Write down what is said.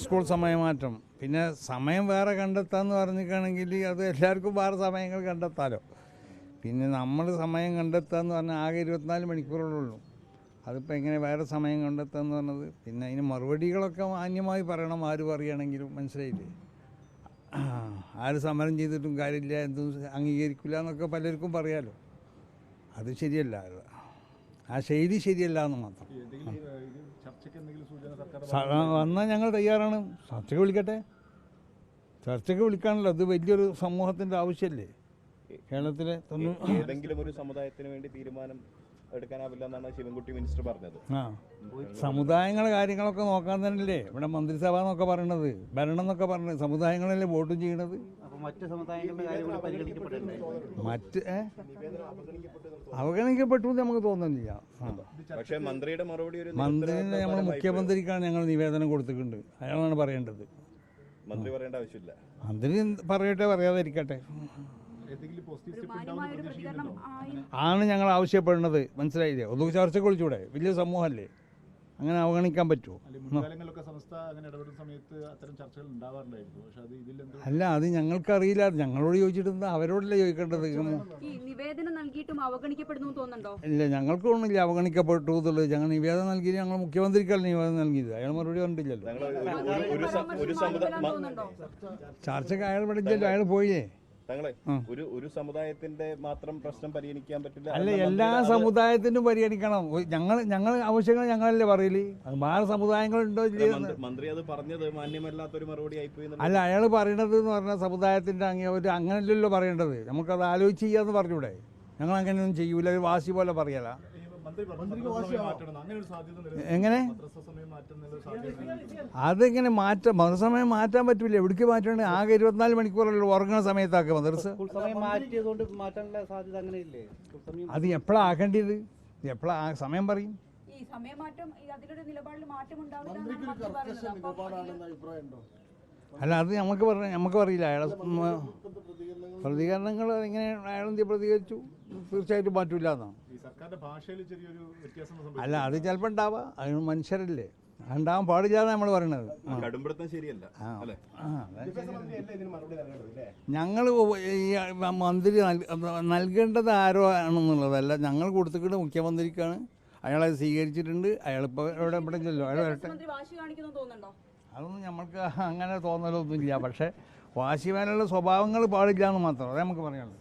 School സമയമാറ്റം പിന്നെ സമയം വേറെ കണ്ടെത്താമെന്ന് പറഞ്ഞിട്ടാണെങ്കിൽ അത് എല്ലാവർക്കും വേറെ സമയങ്ങൾ കണ്ടെത്താലോ. പിന്നെ നമ്മൾ സമയം കണ്ടെത്തുക എന്ന് പറഞ്ഞാൽ ആകെ ഇരുപത്തിനാല് മണിക്കൂറുള്ളൂ. അതിപ്പോൾ എങ്ങനെ വേറെ സമയം കണ്ടെത്തുക എന്ന് പറഞ്ഞത്? പിന്നെ അതിന് മറുപടികളൊക്കെ മാന്യമായി പറയണം ആര് പറയുകയാണെങ്കിലും മനസ്സിലായില്ലേ? ആര് സമരം ചെയ്തിട്ടും കാര്യമില്ല എന്തും അംഗീകരിക്കില്ല എന്നൊക്കെ പലർക്കും പറയാലോ. അത് ശരിയല്ല. ആ ശൈലി ശരിയല്ല എന്ന് മാത്രം വന്നാൽ ഞങ്ങൾ തയ്യാറാണ്. ചർച്ചയ്ക്ക് വിളിക്കട്ടെ. ചർച്ചയ്ക്ക് വിളിക്കാണല്ലോ അത് വലിയൊരു സമൂഹത്തിന്റെ ആവശ്യമല്ലേ? കേരളത്തിലെ ഏതെങ്കിലും ഒരു സമുദായത്തിന് വേണ്ടി തീരുമാനം എടുക്കാനാവില്ല എന്നാണ് ശിവൻകുട്ടി മിനിസ്റ്റർ പറഞ്ഞത്. ആ. സമുദായങ്ങളെ കാര്യങ്ങളൊക്കെ നോക്കാൻ തന്നെയല്ലേ? ഇവിടെ മന്ത്രിസഭ എന്നൊക്കെ പറയണത് ഭരണം എന്നൊക്കെ പറഞ്ഞത് സമുദായങ്ങളല്ലേ വോട്ടും ചെയ്യണത്? മറ്റ് സമുദായങ്ങളുടെ കാര്യം കൂടി പരിഗണിക്കപ്പെടണ്ടേ മറ്റ് ഏ? അവഗണിക്കപ്പെട്ടു എന്ന് നമുക്ക് തോന്നുന്നില്ല ആ. പക്ഷേ മന്ത്രിയുടെ മറുപടി ഒരു മന്ത്രിനെ നമ്മൾ നിരുത്തരവാദപരമായി മുഖ്യമന്ത്രിക്കാണ് ഞങ്ങൾ നിവേദനം കൊടുത്തിട്ടുണ്ട്. അയാളാണ് പറയേണ്ടത്. മന്ത്രി പറയേണ്ട ആവശ്യമില്ല. മന്ത്രി പറയട്ടെ പറയാതിരിക്കട്ടെ. ഒരു പ്രതികരണം ആയി ആണ് ഞങ്ങൾ ആവശ്യപ്പെടുന്നത്. മനസ്സിലായില്ലേ? ഒന്ന് ചർച്ചയ്ക്ക് വിളിച്ചൂടെ വലിയ സമൂഹമല്ലേ അങ്ങനെ അവഗണിക്കാൻ പറ്റുമോ അല്ല മുൻകാലങ്ങളിലൊക്കെ സംസ്ഥ അങ്ങനെ ഇടപെടുന്ന സമയത്ത് അത്തരം ചർച്ചകൾ ഉണ്ടാവാറുണ്ടായിരുന്നു. പക്ഷെ അത് ഞങ്ങൾക്ക് അല്ല അത് ഞങ്ങൾക്കറിയില്ല. ഞങ്ങളോട് ചോദിച്ചിട്ട് അവരോടല്ലേ ചോദിക്കേണ്ടത്? ഈ നിവേദനം നൽകിയിട്ടും അവഗണിക്കപ്പെടുന്നു എന്ന് തോന്നുന്നുണ്ടോ? ഇല്ല ഞങ്ങൾക്ക് ഒന്നുമില്ല അവഗണിക്കപ്പെട്ടു എന്നുള്ളത്. ഞങ്ങൾ നിവേദനം നൽകി ഞങ്ങൾ മുഖ്യമന്ത്രിക്കല്ല നിവേദനം നൽകിയത്? അയാൾ മറുപടി കണ്ടില്ലല്ലോ ചർച്ചക്ക് ചർച്ചയ്ക്ക് അയാൾ പഠിച്ചല്ലോ അയാൾ പോയില്ലേ? തങ്ങളെ ഒരു ഒരു സമുദായത്തിന്റെ മാത്രം പ്രശ്നം പരിഗണിക്കാൻ പറ്റില്ല അല്ല എല്ലാ സമുദായത്തിനും പരിഗണിക്കണം. ഞങ്ങൾ ഞങ്ങൾ ആവശ്യങ്ങൾ ഞങ്ങളല്ലേ പറയൽ? വേറെ സമുദായങ്ങളുണ്ടോ മന്ത്രി- അത് പറഞ്ഞത് മാന്യമല്ലാത്തൊരു മറുപടി ആയിപ്പോയി അല്ല അയാൾ പറയണത് എന്ന് പറഞ്ഞാൽ സമുദായത്തിന്റെ അങ്ങനെ ഒരു അങ്ങനല്ലല്ലോ പറയേണ്ടത്. നമുക്കത് ആലോചിച്ച് ചെയ്യാന്ന് പറഞ്ഞൂടെ. ഞങ്ങൾ അങ്ങനെയൊന്നും ചെയ്യൂല ഒരു വാശി പോലെ പറയല. എങ്ങനെ? അതെങ്ങനെ മാറ്റാം മന്ത്രിസമയം മാറ്റാൻ പറ്റില്ല എവിടേക്ക് മാറ്റണേ? ആകെ ഇരുപത്തിനാല് മണിക്കൂറല്ലോ ഉറങ്ങുന്ന സമയത്താക്കുക മദ്രസ സ്കൂൾ സമയം മാറ്റിയതുകൊണ്ട് മാറ്റാനുള്ള സാധ്യത അങ്ങനെ ഇല്ലേ സ്കൂൾ സമയം അത് എപ്പോഴാണ് ആക്കേണ്ടത്? എപ്പോഴാ സമയം പറയും. ഈ സമയമാറ്റം മാറ്റം അതിലൊരു നിലപാടിൽ മാറ്റം ഉണ്ടാവില്ല അല്ല അത് നമുക്ക് പറഞ്ഞ നമുക്ക് അറിയില്ല. അയാളെ പ്രതികരണങ്ങൾ ഇങ്ങനെ അയാളെന്ത് പ്രതികരിച്ചു. തീർച്ചയായിട്ടും മാറ്റൂല എന്നാണ് ഈ സർക്കാരിന്റെ ഭാഷയിൽ ചെറിയൊരു വ്യത്യാസം സംഭവിച്ചു. അല്ല അത് ചിലപ്പോൾ ഉണ്ടാവാ. അത് മനുഷ്യരല്ലേ. ഉണ്ടാവാൻ പാടില്ല നമ്മൾ പറയണത്. ഞങ്ങൾ ഈ മന്ത്രി നൽ- നൽകേണ്ടത് ആരോ ആണെന്നുള്ളതല്ല. ഞങ്ങൾ കൊടുത്തിട്ട് മുഖ്യമന്ത്രിക്കാണ്. അയാളെ സ്വീകരിച്ചിട്ടുണ്ട്. അയാളിപ്പോൾ എവിടെ എവിടെ ചെല്ലോ? അയാൾ വരട്ടെ. അതൊന്നും നമ്മൾക്ക് അങ്ങനെ തോന്നലൊന്നുമില്ല. പക്ഷേ വാശിമാനുള്ള സ്വഭാവങ്ങൾ പാടില്ല എന്ന് മാത്രം. അതേ നമുക്ക് പറയാനുള്ളൂ.